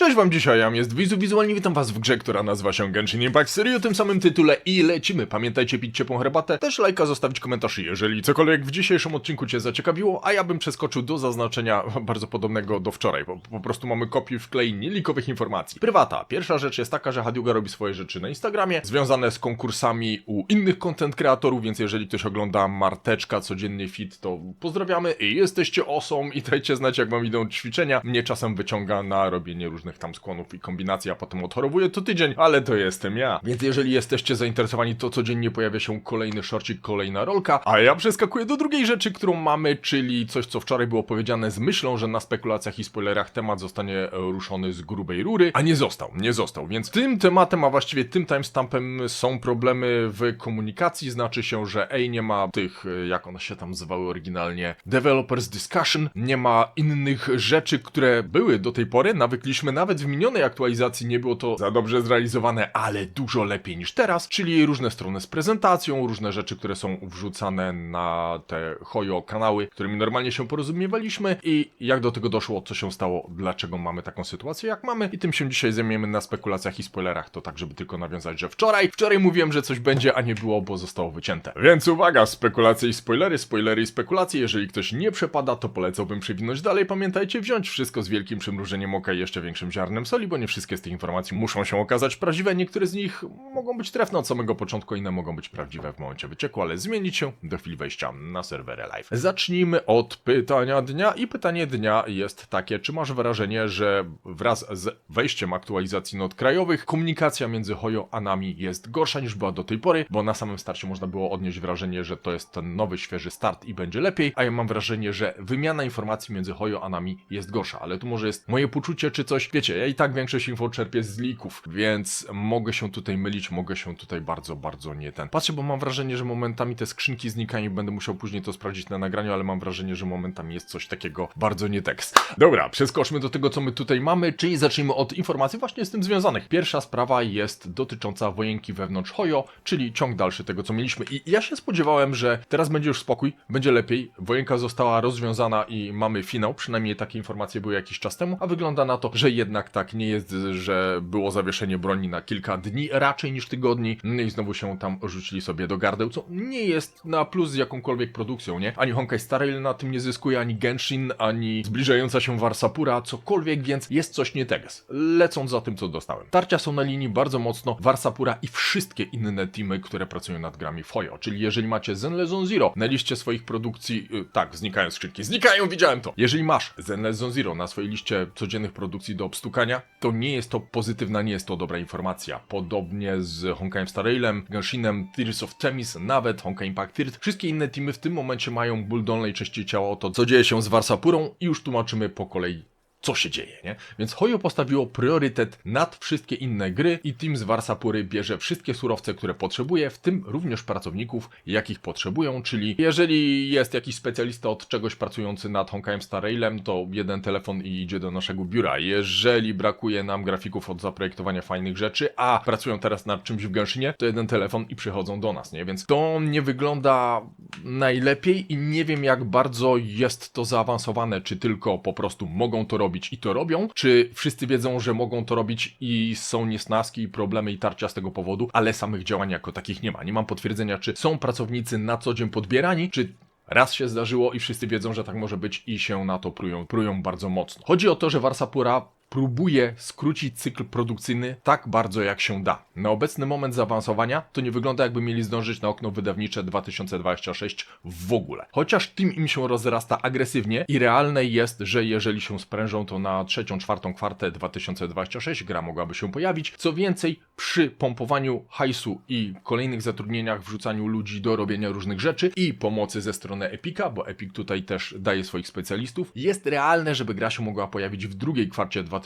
Cześć wam dzisiaj, jam jest Wizu, wizualnie witam was w grze, która nazywa się Genshin Impact Serii o tym samym tytule i lecimy. Pamiętajcie pić ciepłą herbatę, też lajka zostawić komentarz, jeżeli cokolwiek w dzisiejszym odcinku cię zaciekawiło, a ja bym przeskoczył do zaznaczenia bardzo podobnego do wczoraj, bo po prostu mamy kopię wklejni likowych informacji. Prywata. Pierwsza rzecz jest taka, że Hadiuga robi swoje rzeczy na Instagramie, związane z konkursami u innych content kreatorów, więc jeżeli ktoś ogląda Marteczka, codzienny fit, to pozdrawiamy i jesteście osom i dajcie znać jak wam idą ćwiczenia. Mnie czasem wyciąga na robienie różnych tam skłonów i kombinacji, a potem odchorowuję to tydzień, ale to jestem ja. Więc jeżeli jesteście zainteresowani, to codziennie pojawia się kolejny shortcik, kolejna rolka, a ja przeskakuję do drugiej rzeczy, którą mamy, czyli coś, co wczoraj było powiedziane z myślą, że na spekulacjach i spoilerach temat zostanie ruszony z grubej rury, a nie został, nie został. Więc tym tematem, a właściwie tym timestampem są problemy w komunikacji, znaczy się, że ej, nie ma tych, jak one się tam zwały oryginalnie, developers discussion, nie ma innych rzeczy, które były do tej pory, nawykliśmy nawet w minionej aktualizacji, nie było to za dobrze zrealizowane, ale dużo lepiej niż teraz, czyli różne strony z prezentacją, różne rzeczy, które są wrzucane na te Hoyo kanały, którymi normalnie się porozumiewaliśmy. I jak do tego doszło, co się stało, dlaczego mamy taką sytuację, jak mamy. I tym się dzisiaj zajmiemy na spekulacjach i spoilerach, to tak, żeby tylko nawiązać, że wczoraj, wczoraj mówiłem, że coś będzie, a nie było, bo zostało wycięte. Więc uwaga, spekulacje i spoilery, spoilery i spekulacje, jeżeli ktoś nie przepada, to polecałbym przewinąć dalej, pamiętajcie, wziąć wszystko z wielkim przymrużeniem oka i jeszcze większym ziarnem soli, bo nie wszystkie z tych informacji muszą się okazać prawdziwe, niektóre z nich mogą być trefne od samego początku, inne mogą być prawdziwe w momencie wycieku, ale zmienić się do chwili wejścia na serwery live. Zacznijmy od pytania dnia i pytanie dnia jest takie, czy masz wrażenie, że wraz z wejściem aktualizacji not krajowych komunikacja między Hoyo a nami jest gorsza niż była do tej pory, bo na samym starcie można było odnieść wrażenie, że to jest ten nowy, świeży start i będzie lepiej, a ja mam wrażenie, że wymiana informacji między Hoyo a nami jest gorsza, ale tu może jest moje poczucie czy coś, wiecie, ja i tak większość info czerpię z lików, więc mogę się tutaj mylić, mogę się tutaj bardzo, bardzo nie ten. Patrzę, bo mam wrażenie, że momentami te skrzynki znikają i będę musiał później to sprawdzić na nagraniu, ale mam wrażenie, że momentami jest coś takiego bardzo nie tekst. Dobra, przeskoczmy do tego, co my tutaj mamy, czyli zacznijmy od informacji właśnie z tym związanych. Pierwsza sprawa jest dotycząca wojenki wewnątrz Hoyo, czyli ciąg dalszy tego, co mieliśmy. I ja się spodziewałem, że teraz będzie już spokój, będzie lepiej, wojenka została rozwiązana i mamy finał, przynajmniej takie informacje były jakiś czas temu, a wygląda na to, że jednak tak nie jest, że było zawieszenie broni na kilka dni, raczej niż tygodni, i znowu się tam rzucili sobie do gardeł, co nie jest na plus z jakąkolwiek produkcją, nie? Ani Honkai Star Rail na tym nie zyskuje, ani Genshin, ani zbliżająca się Warsapura, cokolwiek, więc jest coś nie teges. Lecąc za tym, co dostałem. Tarcia są na linii bardzo mocno Warsapura i wszystkie inne teamy, które pracują nad grami Hoyo, czyli jeżeli macie Zenlezon Zero na liście swoich produkcji, yy, tak, znikają skrzynki, znikają, widziałem to! Jeżeli masz Zenlezon Zero na swojej liście codziennych produkcji do obstukania, to nie jest to pozytywna, nie jest to dobra informacja. Podobnie z Honkaiem Star Railem, Genshinem, Tears of Themis, nawet Honkai Impact Third. Wszystkie inne teamy w tym momencie mają ból dolnej części ciała o to, co dzieje się z Warsapurą i już tłumaczymy po kolei co się dzieje, nie? Więc Hoyo postawiło priorytet nad wszystkie inne gry i Team z Warsapury bierze wszystkie surowce, które potrzebuje, w tym również pracowników, jakich potrzebują, czyli jeżeli jest jakiś specjalista od czegoś pracujący nad Honkaiem Star Railem, to jeden telefon i idzie do naszego biura. Jeżeli brakuje nam grafików od zaprojektowania fajnych rzeczy, a pracują teraz nad czymś w Genshinie, to jeden telefon i przychodzą do nas, nie? Więc to nie wygląda najlepiej i nie wiem jak bardzo jest to zaawansowane, czy tylko po prostu mogą to robić i to robią, czy wszyscy wiedzą, że mogą to robić i są niesnaski, problemy i tarcia z tego powodu, ale samych działań jako takich nie ma. Nie mam potwierdzenia, czy są pracownicy na co dzień podbierani, czy Raz się zdarzyło i wszyscy wiedzą, że tak może być i się na to prują, prują bardzo mocno. Chodzi o to, że Warsapura próbuje skrócić cykl produkcyjny tak bardzo jak się da. Na obecny moment zaawansowania to nie wygląda jakby mieli zdążyć na okno wydawnicze 2026 w ogóle. Chociaż team im się rozrasta agresywnie i realne jest, że jeżeli się sprężą to na trzecią, czwartą kwartę 2026 gra mogłaby się pojawić. Co więcej, przy pompowaniu hajsu i kolejnych zatrudnieniach, wrzucaniu ludzi do robienia różnych rzeczy i pomocy ze strony Epika, bo Epic tutaj też daje swoich specjalistów, jest realne, żeby gra się mogła pojawić w drugiej kwarcie 2026,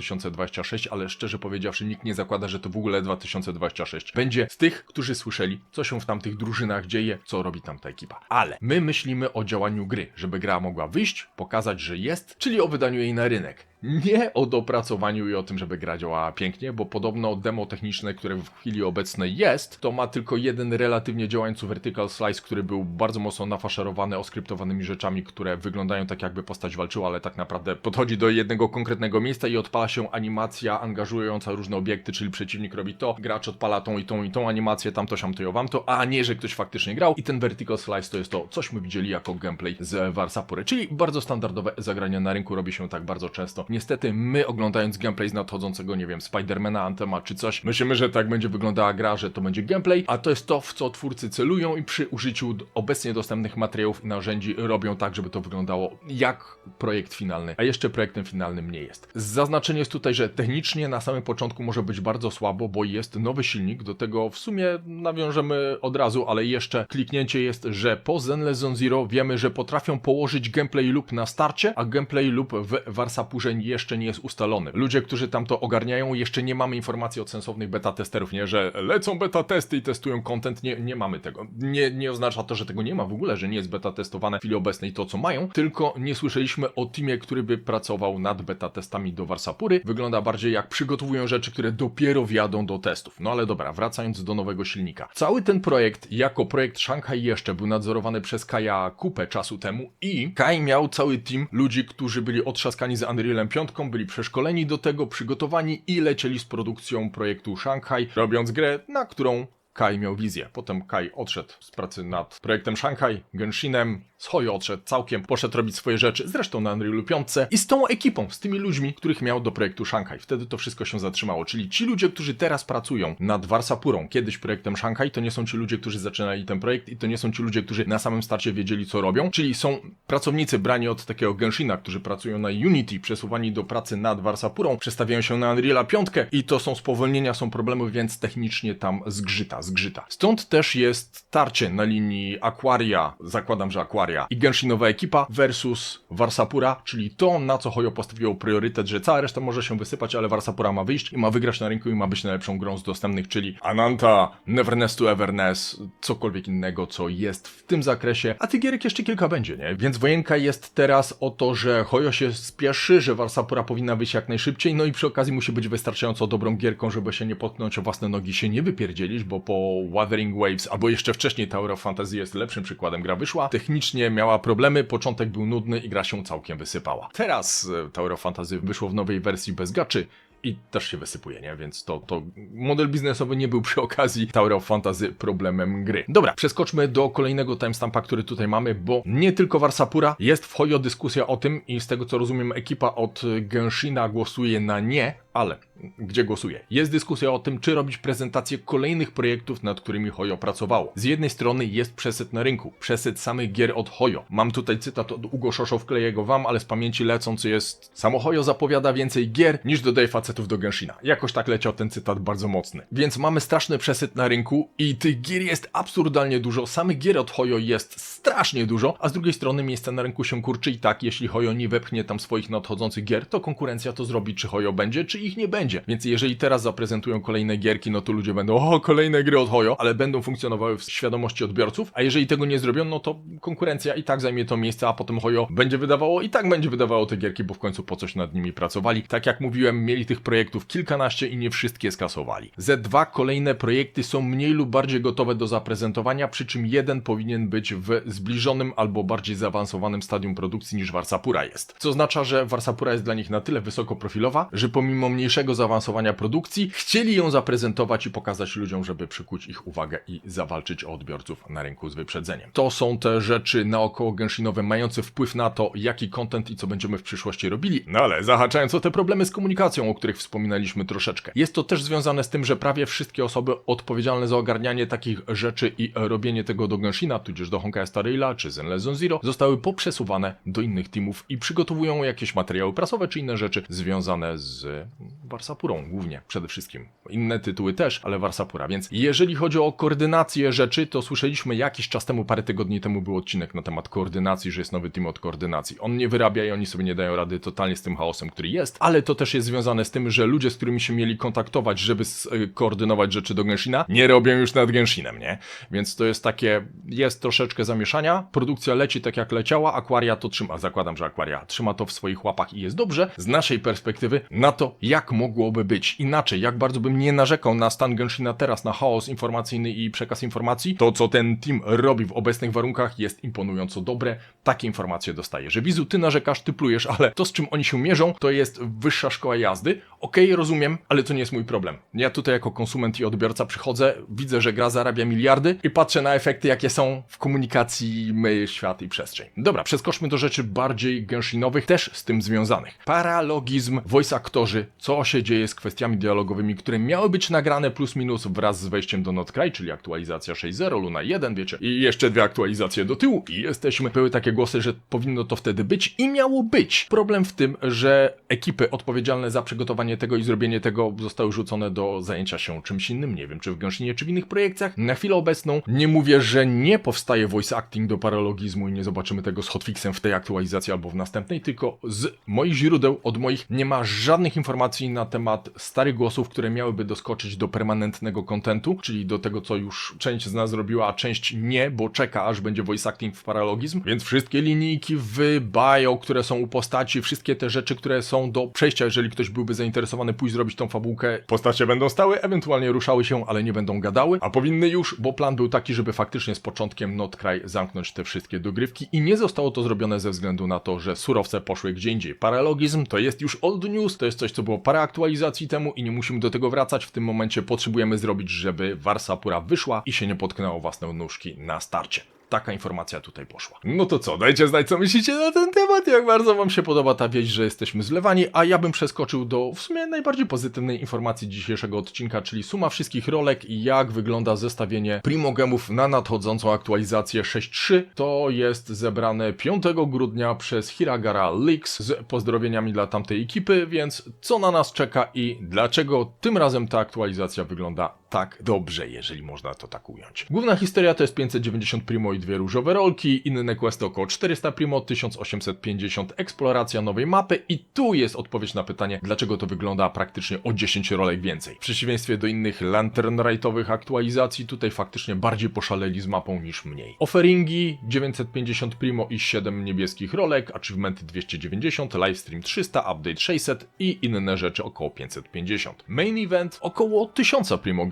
ale szczerze powiedziawszy nikt nie zakłada, że to w ogóle 2026 będzie z tych, którzy słyszeli, co się w tamtych drużynach dzieje, co robi tamta ekipa. Ale my myślimy o działaniu gry, żeby gra mogła wyjść, pokazać, że jest, czyli o wydaniu jej na rynek. Nie o dopracowaniu i o tym, żeby gra działała pięknie, bo podobno demo techniczne, które w chwili obecnej jest, to ma tylko jeden relatywnie działający vertical slice, który był bardzo mocno nafaszerowany oskryptowanymi rzeczami, które wyglądają tak jakby postać walczyła, ale tak naprawdę podchodzi do jednego konkretnego miejsca i odpala się animacja angażująca różne obiekty, czyli przeciwnik robi to, gracz odpala tą i tą i tą animację, tamto, siamto i owamto, a nie, że ktoś faktycznie grał i ten vertical slice to jest to, coś my widzieli jako gameplay z Warsapury, czyli bardzo standardowe zagranie na rynku robi się tak bardzo często. Niestety my oglądając gameplay z nadchodzącego, nie wiem, Spidermana, Antema czy coś, myślimy, że tak będzie wyglądała gra, że to będzie gameplay, a to jest to, w co twórcy celują i przy użyciu obecnie dostępnych materiałów i narzędzi robią tak, żeby to wyglądało jak projekt finalny, a jeszcze projektem finalnym nie jest. Zaznaczenie jest tutaj, że technicznie na samym początku może być bardzo słabo, bo jest nowy silnik, do tego w sumie nawiążemy od razu, ale jeszcze kliknięcie jest, że po Zenless Zero wiemy, że potrafią położyć gameplay loop na starcie, a gameplay loop w Warsapurze jeszcze nie jest ustalony. Ludzie, którzy tam to ogarniają, jeszcze nie mamy informacji od sensownych beta testerów, nie, że lecą beta testy i testują content, nie, nie mamy tego. Nie, nie oznacza to, że tego nie ma w ogóle, że nie jest beta testowane w chwili obecnej to, co mają, tylko nie słyszeliśmy o teamie, który by pracował nad beta testami do Warsapury. Wygląda bardziej jak przygotowują rzeczy, które dopiero wjadą do testów. No ale dobra, wracając do nowego silnika. Cały ten projekt, jako projekt Shanghai jeszcze, był nadzorowany przez Kaja kupę czasu temu i Kai miał cały team ludzi, którzy byli otrzaskani z Unrealem 5, byli przeszkoleni do tego, przygotowani i lecieli z produkcją projektu Shanghai, robiąc grę, na którą Kai miał wizję. Potem Kai odszedł z pracy nad projektem Shanghai, Genshinem, z odszedł całkiem, poszedł robić swoje rzeczy, zresztą na Unrealu 5 i z tą ekipą, z tymi ludźmi, których miał do projektu Shanghai. Wtedy to wszystko się zatrzymało. Czyli ci ludzie, którzy teraz pracują nad Warsapurą, kiedyś projektem Shanghai, to nie są ci ludzie, którzy zaczynali ten projekt i to nie są ci ludzie, którzy na samym starcie wiedzieli, co robią. Czyli są pracownicy brani od takiego Genshina, którzy pracują na Unity, przesuwani do pracy nad Warsapurą, przestawiają się na Unreala 5 i to są spowolnienia, są problemy, więc technicznie tam zgrzyta, zgrzyta. Stąd też jest tarcie na linii Aquaria, zakładam, że Aquaria i Genshinowa ekipa versus Warsapura, czyli to, na co Hoyo postawiło priorytet, że cała reszta może się wysypać, ale Warsapura ma wyjść i ma wygrać na rynku i ma być najlepszą grą z dostępnych, czyli Ananta, Neverness to Everness, cokolwiek innego, co jest w tym zakresie, a tych gierek jeszcze kilka będzie, nie? Więc wojenka jest teraz o to, że Hoyo się spieszy, że Warsapura powinna wyjść jak najszybciej, no i przy okazji musi być wystarczająco dobrą gierką, żeby się nie potknąć o własne nogi, się nie wypierdzielić, bo po Wuthering Waves, albo jeszcze wcześniej Tower of Fantasy jest lepszym przykładem, gra wyszła, technicznie miała problemy, początek był nudny i gra się całkiem wysypała. Teraz e, Tower of Fantasy wyszło w nowej wersji bez gaczy, i też się wysypuje, nie? Więc to, to model biznesowy nie był przy okazji Tower of Fantasy problemem gry. Dobra, przeskoczmy do kolejnego timestampa, który tutaj mamy, bo nie tylko Warsapura, jest w Hoyo dyskusja o tym i z tego co rozumiem ekipa od Genshina głosuje na nie, ale gdzie głosuje? Jest dyskusja o tym, czy robić prezentację kolejnych projektów, nad którymi Hoyo pracowało. Z jednej strony jest przesyt na rynku, przesyt samych gier od Hoyo. Mam tutaj cytat od Ugo Szoszo, wkleję go wam, ale z pamięci lecąc jest samo Hoyo zapowiada więcej gier niż dodaje facetów do Genshina. Jakoś tak leciał ten cytat bardzo mocny. Więc mamy straszny przesyt na rynku i tych gier jest absurdalnie dużo. Samych gier od Hoyo jest strasznie dużo, a z drugiej strony miejsce na rynku się kurczy i tak, jeśli Hoyo nie wepchnie tam swoich nadchodzących gier, to konkurencja to zrobi, czy Hoyo będzie, czy ich nie będzie. Więc jeżeli teraz zaprezentują kolejne gierki, no to ludzie będą, o, kolejne gry od Hoyo, ale będą funkcjonowały w świadomości odbiorców, a jeżeli tego nie zrobią, no to konkurencja i tak zajmie to miejsce, a potem Hoyo będzie wydawało i tak będzie wydawało te gierki, bo w końcu po coś nad nimi pracowali. Tak jak mówiłem, mieli tych projektów kilkanaście i nie wszystkie skasowali. Ze dwa kolejne projekty są mniej lub bardziej gotowe do zaprezentowania, przy czym jeden powinien być w zbliżonym albo bardziej zaawansowanym stadium produkcji niż Warsapura jest. Co oznacza, że Warsapura jest dla nich na tyle wysoko profilowa, że pomimo mniejszego zaawansowania produkcji, chcieli ją zaprezentować i pokazać ludziom, żeby przykuć ich uwagę i zawalczyć o odbiorców na rynku z wyprzedzeniem. To są te rzeczy naokoło Genshinowe mające wpływ na to, jaki content i co będziemy w przyszłości robili. No ale zahaczając o te problemy z komunikacją, o których wspominaliśmy troszeczkę. Jest to też związane z tym, że prawie wszystkie osoby odpowiedzialne za ogarnianie takich rzeczy i robienie tego do Genshina, tudzież do Honkai Star czy Zenless Zone Zero, zostały poprzesuwane do innych teamów i przygotowują jakieś materiały prasowe czy inne rzeczy związane z Warsapurą głównie, przede wszystkim. Inne tytuły też, ale Warsapura, więc jeżeli chodzi o koordynację rzeczy, to słyszeliśmy jakiś czas temu, parę tygodni temu był odcinek na temat koordynacji, że jest nowy team od koordynacji. On nie wyrabia i oni sobie nie dają rady totalnie z tym chaosem, który jest, ale to też jest związane z tym, że ludzie, z którymi się mieli kontaktować, żeby koordynować rzeczy do Genshina, nie robią już nad Genshinem, nie? Więc to jest takie, jest troszeczkę zamieszania, produkcja leci tak jak leciała, Aquaria to trzyma, zakładam, że Aquaria trzyma to w swoich łapach i jest dobrze, z naszej perspektywy na to, jak mogłoby być inaczej, jak bardzo bym nie narzekał na stan Genshina teraz, na chaos informacyjny i przekaz informacji, to co ten team robi w obecnych warunkach jest imponująco dobre, takie informacje dostaję, że Wizu, ty narzekasz, ty plujesz, ale to z czym oni się mierzą, to jest wyższa szkoła jazdy, okej, okay, rozumiem, ale to nie jest mój problem. Ja tutaj jako konsument i odbiorca przychodzę, widzę, że gra zarabia miliardy i patrzę na efekty, jakie są w komunikacji my, świat i przestrzeń. Dobra, przeskoczmy do rzeczy bardziej genshinowych, też z tym związanych. Paralogizm, voice aktorzy, co się dzieje z kwestiami dialogowymi, które miały być nagrane plus minus wraz z wejściem do Notcry, czyli aktualizacja 6.0, Luna 1, wiecie, i jeszcze dwie aktualizacje do tyłu i jesteśmy. Były takie głosy, że powinno to wtedy być i miało być. Problem w tym, że ekipy odpowiedzialne za przygotowanie tego i zrobienie tego zostały rzucone do zajęcia się czymś innym, nie wiem, czy w Genshinie, czy w innych projekcjach. Na chwilę obecną nie mówię, że nie powstaje voice acting do paralogizmu i nie zobaczymy tego z hotfixem w tej aktualizacji albo w następnej, tylko z moich źródeł, od moich nie ma żadnych informacji na temat starych głosów, które miałyby doskoczyć do permanentnego kontentu, czyli do tego, co już część z nas zrobiła, a część nie, bo czeka, aż będzie voice acting w paralogizm, więc wszystkie linijki w bio, które są u postaci, wszystkie te rzeczy, które są do przejścia, jeżeli ktoś byłby zainteresowany pójść zrobić tą fabułkę, postacie będą stały, ewentualnie ruszały się, ale nie będą gadały, a powinny już, bo plan był taki, żeby faktycznie z początkiem Notcry zamknąć te wszystkie dogrywki i nie zostało to zrobione ze względu na to, że surowce poszły gdzie indziej. Paralogizm to jest już old news, to jest coś, co było parę aktualizacji temu i nie musimy do tego wracać. W tym momencie potrzebujemy zrobić, żeby Warsapura wyszła i się nie potknęło własne nóżki na starcie taka informacja tutaj poszła. No to co, dajcie znać, co myślicie na ten temat, jak bardzo wam się podoba ta wieść, że jesteśmy zlewani, a ja bym przeskoczył do w sumie najbardziej pozytywnej informacji dzisiejszego odcinka, czyli suma wszystkich rolek i jak wygląda zestawienie primogemów na nadchodzącą aktualizację 6.3. To jest zebrane 5 grudnia przez Hiragara Leaks z pozdrowieniami dla tamtej ekipy, więc co na nas czeka i dlaczego tym razem ta aktualizacja wygląda tak dobrze, jeżeli można to tak ująć. Główna historia to jest 590 primo i dwie różowe rolki, inne questy około 400 primo, 1850 eksploracja nowej mapy i tu jest odpowiedź na pytanie, dlaczego to wygląda praktycznie o 10 rolek więcej. W przeciwieństwie do innych Lantern Rightowych aktualizacji, tutaj faktycznie bardziej poszaleli z mapą niż mniej. Offeringi 950 primo i 7 niebieskich rolek, achievementy 290, livestream 300, update 600 i inne rzeczy około 550. Main event około 1000 primo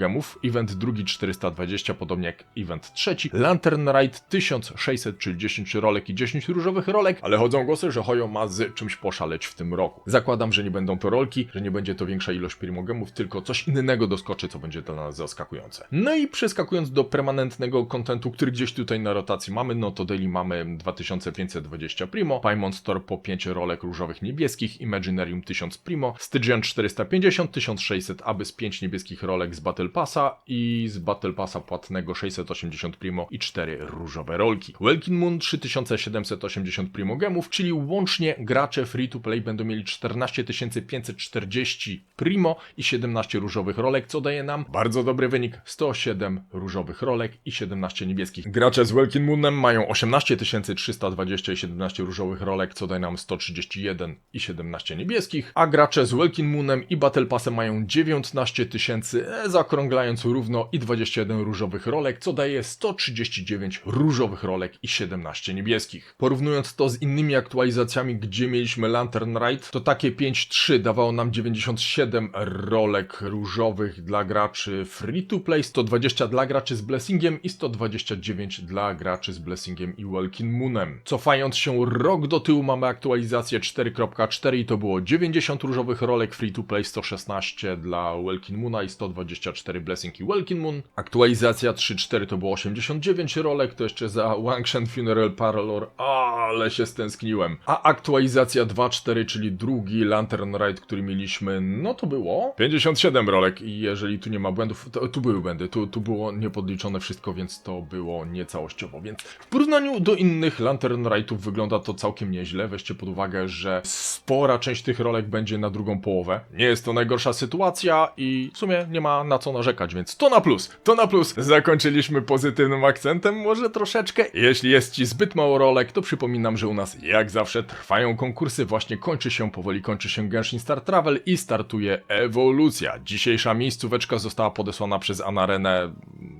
event drugi 420, podobnie jak event trzeci, Lantern Ride 1600, czyli 10 rolek i 10 różowych rolek, ale chodzą głosy, że Hoyo ma z czymś poszaleć w tym roku. Zakładam, że nie będą to rolki, że nie będzie to większa ilość primogemów, tylko coś innego doskoczy, co będzie dla nas zaskakujące. No i przeskakując do permanentnego kontentu, który gdzieś tutaj na rotacji mamy, no to daily mamy 2520 primo, Paimon Store po 5 rolek różowych niebieskich, Imaginarium 1000 primo, Stygian 450, 1600 aby z 5 niebieskich rolek z Battle Passa i z Battle Passa płatnego 680 primo i 4 różowe rolki. Welkin Moon 3780 primogemów, czyli łącznie gracze free to play będą mieli 14 540 primo i 17 różowych rolek, co daje nam bardzo dobry wynik 107 różowych rolek i 17 niebieskich. Gracze z Welkin Moonem mają 18 320 i 17 różowych rolek, co daje nam 131 i 17 niebieskich, a gracze z Welkin Moonem i Battle Passem mają 19 tysięcy, e, zaokrąglając równo i 21 różowych rolek, co daje 139 różowych rolek i 17 niebieskich. Porównując to z innymi aktualizacjami, gdzie mieliśmy Lantern Ride, to takie 5.3 dawało nam 97 rolek różowych dla graczy free to play, 120 dla graczy z Blessingiem i 129 dla graczy z Blessingiem i Welkin Moonem. Cofając się rok do tyłu mamy aktualizację 4.4 i to było 90 różowych rolek free to play, 116 dla Welkin Moona i 124 4 Blessing i Welkin Moon. Aktualizacja 3.4 to było 89 rolek, to jeszcze za Wangshan Funeral Parlor, ale się stęskniłem. A aktualizacja 2.4, czyli drugi Lantern Ride, który mieliśmy, no to było 57 rolek i jeżeli tu nie ma błędów, to tu były błędy, tu, tu było niepodliczone wszystko, więc to było niecałościowo, więc w porównaniu do innych Lantern Ride'ów wygląda to całkiem nieźle, weźcie pod uwagę, że spora część tych rolek będzie na drugą połowę. Nie jest to najgorsza sytuacja i w sumie nie ma na co narzekać, więc to na plus. To na plus. Zakończyliśmy pozytywnym akcentem, może troszeczkę. Jeśli jest ci zbyt mało rolek, to przypominam, że u nas jak zawsze trwają konkursy, właśnie kończy się, powoli kończy się Genshin Star Travel i startuje ewolucja. Dzisiejsza miejscóweczka została podesłana przez Anarenę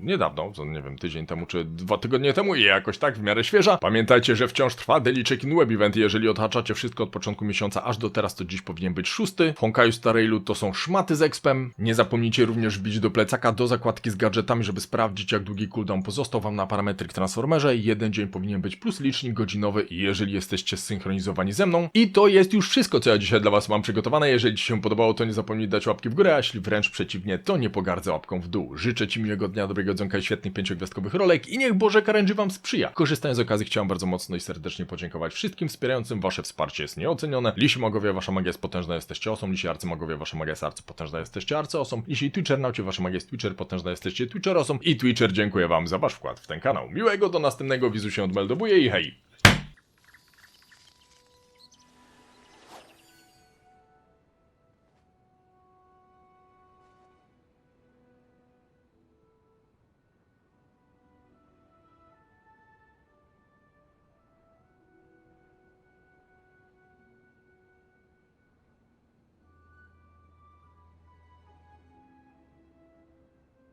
niedawno, nie wiem, tydzień temu czy dwa tygodnie temu i jakoś tak w miarę świeża. Pamiętajcie, że wciąż trwa Daily Check-in Web Event jeżeli odhaczacie wszystko od początku miesiąca aż do teraz, to dziś powinien być szósty. W Honkaju Starailu to są szmaty z expem. Nie zapomnijcie również wbić do plecaka do zakładki z gadżetami, żeby sprawdzić jak długi cooldown pozostał wam na parametryk transformerze. Jeden dzień powinien być plus licznik godzinowy, jeżeli jesteście zsynchronizowani ze mną. I to jest już wszystko, co ja dzisiaj dla was mam przygotowane. Jeżeli ci się podobało, to nie zapomnij dać łapki w górę, a jeśli wręcz przeciwnie, to nie pogardzę łapką w dół. Życzę ci miłego dnia, dobrego dzonka i świetnych pięciogwiazdkowych rolek i niech Boże Karęży wam sprzyja. Korzystając z okazji chciałem bardzo mocno i serdecznie podziękować wszystkim wspierającym. Wasze wsparcie jest nieocenione. Lisi magowie, wasza magia jest potężna, jesteście osą. Lisi arcymagowie, wasza magia jest arcypotężna, jesteście arcyosą. Lisi Twitchernaucie, wasza magia jest Twitcher, potężna, jesteście Twitcherosą. I Twitcher, dziękuję wam za wasz wkład w ten kanał. Miłego do następnego, wizu się odmeldowuję i hej!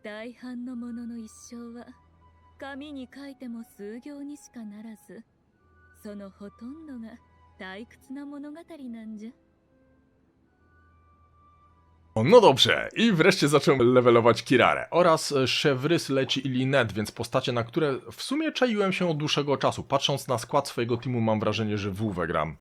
大半のものの一生は紙に書いても数行にしかならずそのほとんどが退屈な物語なんじゃ O, No dobrze, i wreszcie zacząłem levelować Kirarę oraz e, Chevrys, Leci i Linet, więc postacie, na które w sumie czaiłem się od dłuższego czasu. Patrząc na skład swojego teamu mam wrażenie, że w WoWę gram.